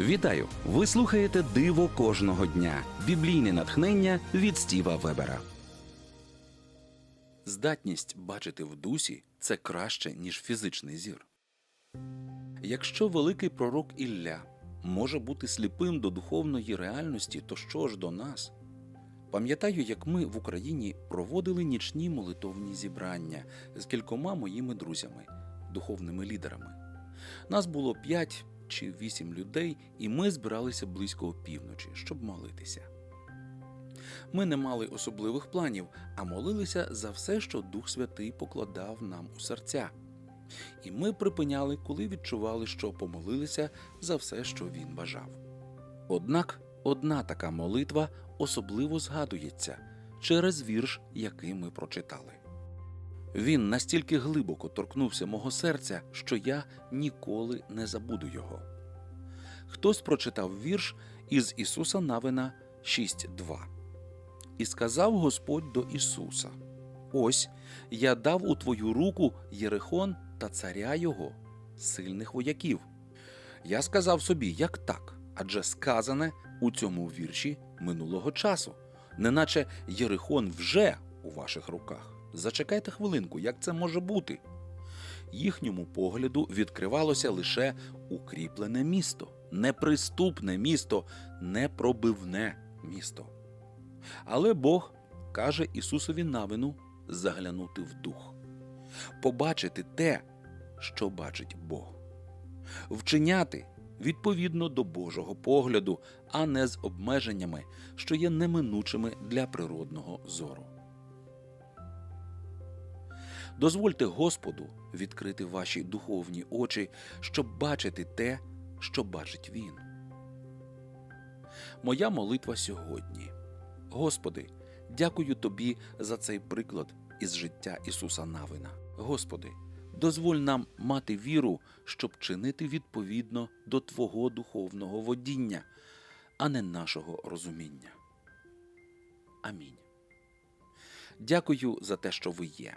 Вітаю! Ви слухаєте Диво кожного дня. Біблійне натхнення від Стіва Вебера. Здатність бачити в дусі це краще, ніж фізичний зір. Якщо великий пророк Ілля може бути сліпим до духовної реальності, то що ж до нас? Пам'ятаю, як ми в Україні проводили нічні молитовні зібрання з кількома моїми друзями, духовними лідерами. Нас було п'ять чи вісім людей, і ми збиралися близько опівночі, щоб молитися. Ми не мали особливих планів, а молилися за все, що Дух Святий покладав нам у серця. І ми припиняли, коли відчували, що помолилися за все, що він бажав. Однак одна така молитва особливо згадується через вірш, який ми прочитали. Він настільки глибоко торкнувся мого серця, що я ніколи не забуду його. Хтось прочитав вірш із Ісуса Навина 6.2. І сказав Господь до Ісуса: Ось я дав у твою руку Єрихон та царя його, сильних вояків. Я сказав собі, як так, адже сказане у цьому вірші минулого часу, неначе Єрихон вже у ваших руках. Зачекайте хвилинку, як це може бути? Їхньому погляду відкривалося лише укріплене місто, неприступне місто, непробивне місто. Але Бог каже Ісусові навину заглянути в дух, побачити те, що бачить Бог, вчиняти відповідно до Божого погляду, а не з обмеженнями, що є неминучими для природного зору. Дозвольте Господу відкрити ваші духовні очі, щоб бачити те, що бачить Він. Моя молитва сьогодні. Господи, дякую Тобі за цей приклад із життя Ісуса Навина. Господи, дозволь нам мати віру, щоб чинити відповідно до Твого духовного водіння, а не нашого розуміння. Амінь. Дякую за те, що ви є.